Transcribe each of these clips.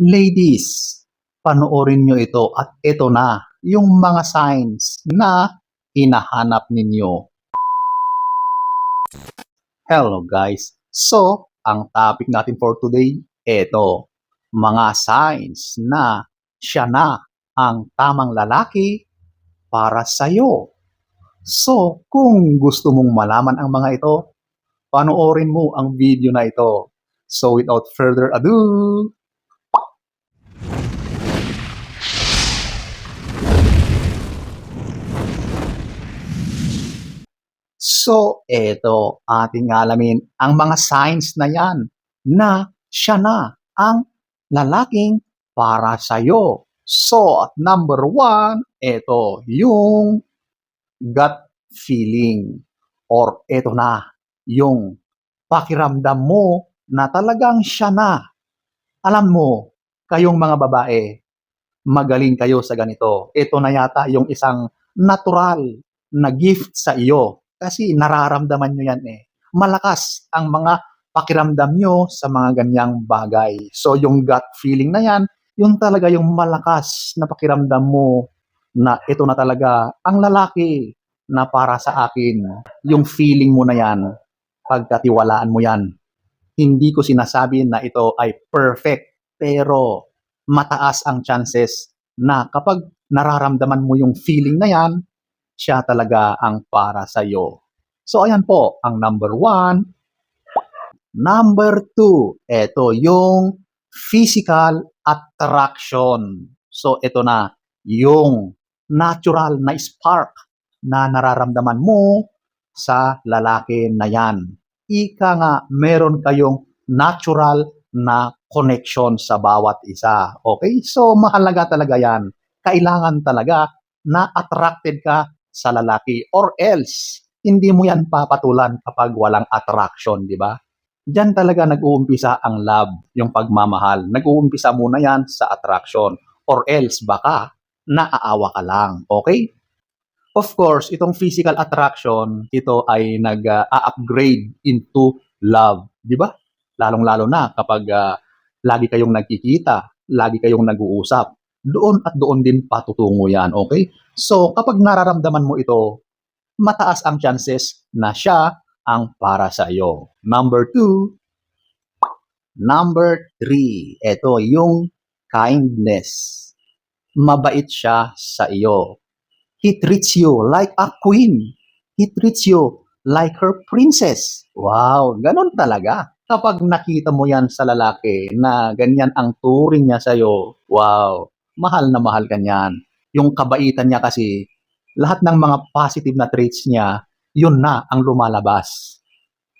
Ladies, panoorin nyo ito at ito na yung mga signs na hinahanap ninyo. Hello guys. So, ang topic natin for today, ito. Mga signs na siya na ang tamang lalaki para sa'yo. So, kung gusto mong malaman ang mga ito, panoorin mo ang video na ito. So, without further ado, So, eto, ating alamin ang mga signs na yan na siya na ang lalaking para sa'yo. So, at number one, eto, yung gut feeling. Or eto na, yung pakiramdam mo na talagang siya na. Alam mo, kayong mga babae, magaling kayo sa ganito. Ito na yata yung isang natural na gift sa iyo kasi nararamdaman nyo yan eh. Malakas ang mga pakiramdam nyo sa mga ganyang bagay. So yung gut feeling na yan, yun talaga yung malakas na pakiramdam mo na ito na talaga ang lalaki na para sa akin. Yung feeling mo na yan, pagkatiwalaan mo yan. Hindi ko sinasabi na ito ay perfect, pero mataas ang chances na kapag nararamdaman mo yung feeling na yan, siya talaga ang para sa iyo. So ayan po, ang number one. Number two, ito yung physical attraction. So ito na, yung natural na spark na nararamdaman mo sa lalaki na yan. Ika nga, meron kayong natural na connection sa bawat isa. Okay? So mahalaga talaga yan. Kailangan talaga na attracted ka sa lalaki or else hindi mo yan papatulan kapag walang attraction, di ba? Diyan talaga nag-uumpisa ang love, yung pagmamahal. Nag-uumpisa muna yan sa attraction or else baka naaawa ka lang, okay? Of course, itong physical attraction, ito ay nag-upgrade into love, di ba? Lalong-lalo na kapag ah, lagi kayong nagkikita, lagi kayong nag-uusap. Doon at doon din patutungo yan, okay? So, kapag nararamdaman mo ito, mataas ang chances na siya ang para sa iyo. Number two, number three, ito yung kindness. Mabait siya sa iyo. He treats you like a queen. He treats you like her princess. Wow, ganun talaga. Kapag nakita mo yan sa lalaki na ganyan ang turing niya sa iyo, wow, mahal na mahal ka niyan. Yung kabaitan niya kasi, lahat ng mga positive na traits niya, yun na ang lumalabas.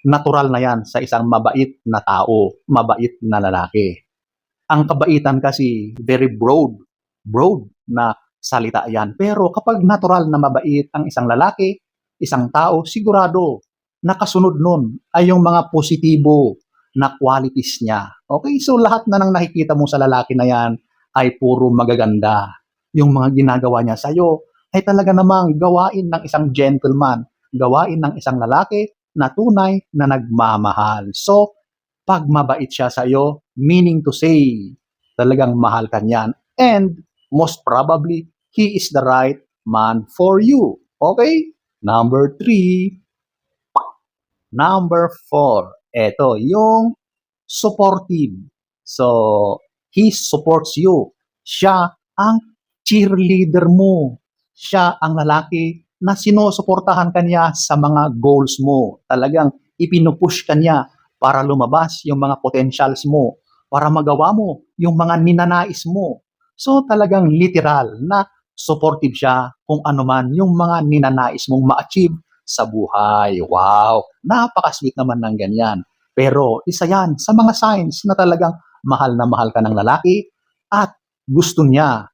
Natural na yan sa isang mabait na tao, mabait na lalaki. Ang kabaitan kasi, very broad, broad na salita yan. Pero kapag natural na mabait ang isang lalaki, isang tao, sigurado, nakasunod nun ay yung mga positibo na qualities niya. Okay, so lahat na nang nakikita mo sa lalaki na yan ay puro magaganda. Yung mga ginagawa niya sa'yo ay talaga namang gawain ng isang gentleman, gawain ng isang lalaki na tunay na nagmamahal. So, pag mabait siya sa iyo, meaning to say, talagang mahal ka niyan. And most probably, he is the right man for you. Okay? Number three. Number four. Ito, yung supportive. So, he supports you. Siya ang cheerleader mo. Siya ang lalaki na sinusuportahan kanya sa mga goals mo. Talagang ipinupush kanya para lumabas yung mga potentials mo, para magawa mo yung mga ninanais mo. So talagang literal na supportive siya kung ano man yung mga ninanais mong ma-achieve sa buhay. Wow! Napaka-sweet naman ng ganyan. Pero isa yan sa mga signs na talagang mahal na mahal ka ng lalaki at gusto niya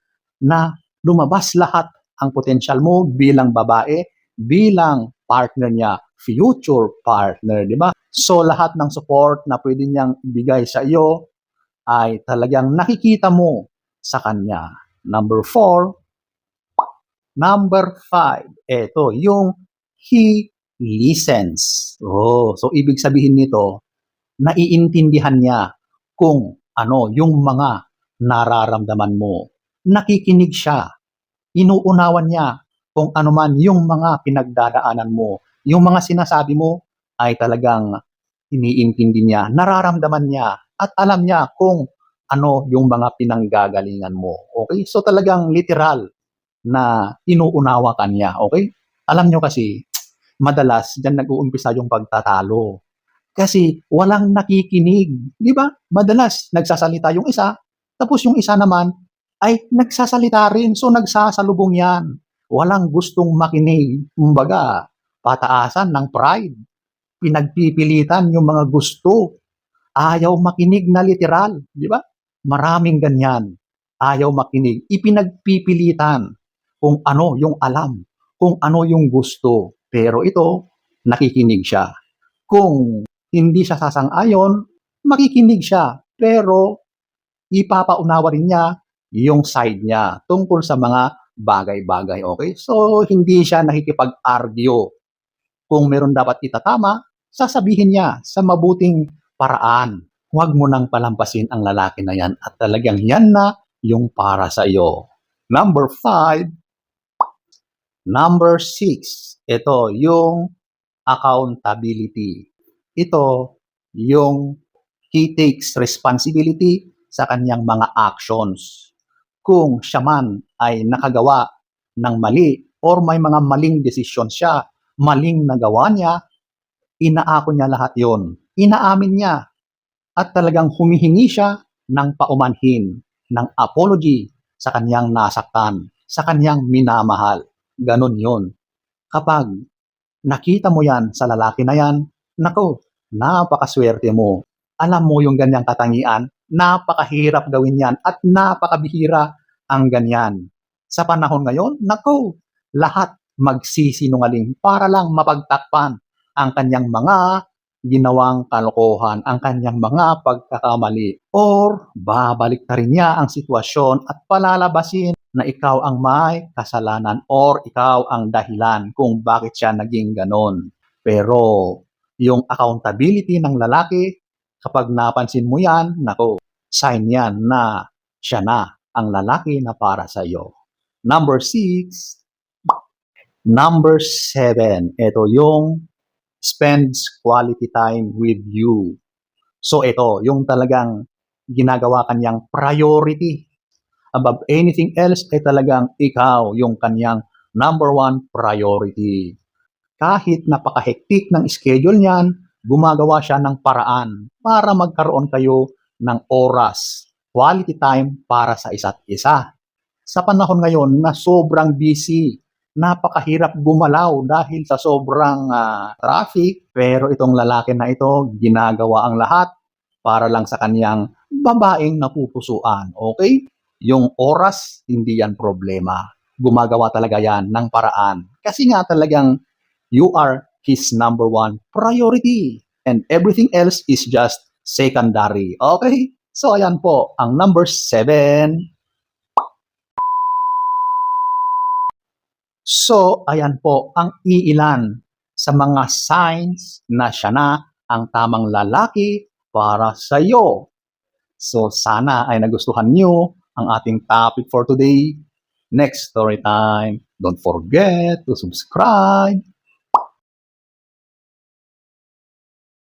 na lumabas lahat ang potensyal mo bilang babae, bilang partner niya, future partner, di ba? So lahat ng support na pwede niyang ibigay sa iyo ay talagang nakikita mo sa kanya. Number four, number five, eto, yung he listens. Oh, so ibig sabihin nito, naiintindihan niya kung ano yung mga nararamdaman mo. Nakikinig siya. Inuunawan niya kung ano man yung mga pinagdadaanan mo. Yung mga sinasabi mo ay talagang iniintindi niya, nararamdaman niya, at alam niya kung ano yung mga pinanggagalingan mo. Okay? So talagang literal na inuunawa ka niya. Okay? Alam nyo kasi, madalas dyan nag-uumpisa yung pagtatalo. Kasi walang nakikinig. Di ba? Madalas nagsasalita yung isa, tapos yung isa naman ay nagsasalita rin. So nagsasalubong yan. Walang gustong makinig. Kumbaga, pataasan ng pride. Pinagpipilitan yung mga gusto. Ayaw makinig na literal. Di ba? Maraming ganyan. Ayaw makinig. Ipinagpipilitan kung ano yung alam, kung ano yung gusto. Pero ito, nakikinig siya. Kung hindi siya sasang-ayon, makikinig siya. Pero ipapaunawa rin niya yung side niya tungkol sa mga bagay-bagay. Okay? So, hindi siya nakikipag-argue. Kung meron dapat itatama, sasabihin niya sa mabuting paraan. Huwag mo nang palampasin ang lalaki na yan at talagang yan na yung para sa iyo. Number five, Number six, ito yung accountability. Ito yung he takes responsibility sa kanyang mga actions. Kung siya man ay nakagawa ng mali or may mga maling desisyon siya, maling nagawa niya, inaako niya lahat yon. Inaamin niya at talagang humihingi siya ng paumanhin, ng apology sa kanyang nasaktan, sa kanyang minamahal. Ganon yon. Kapag nakita mo yan sa lalaki na yan, nako, napakaswerte mo. Alam mo yung ganyang katangian, napakahirap gawin yan at napakabihira ang ganyan. Sa panahon ngayon, nako, lahat magsisinungaling para lang mapagtakpan ang kanyang mga ginawang kalokohan, ang kanyang mga pagkakamali. Or babalik na rin niya ang sitwasyon at palalabasin na ikaw ang may kasalanan or ikaw ang dahilan kung bakit siya naging ganon. Pero yung accountability ng lalaki, kapag napansin mo yan, nako, sign yan na siya na ang lalaki na para sa iyo. Number six, number seven, ito yung spends quality time with you. So ito, yung talagang ginagawa kanyang priority above anything else ay talagang ikaw yung kanyang number one priority. Kahit napakahektik ng schedule niyan, gumagawa siya ng paraan para magkaroon kayo ng oras, quality time para sa isa't isa. Sa panahon ngayon na sobrang busy, napakahirap gumalaw dahil sa sobrang ah, traffic, pero itong lalaki na ito, ginagawa ang lahat para lang sa kanyang babaeng napupusuan. Okay? Yung oras, hindi yan problema. Gumagawa talaga yan ng paraan. Kasi nga talagang you are his number one priority. And everything else is just secondary. Okay? So, ayan po, ang number seven. So, ayan po ang iilan sa mga signs na siya na ang tamang lalaki para sa iyo. So, sana ay nagustuhan niyo ang ating topic for today. Next story time. Don't forget to subscribe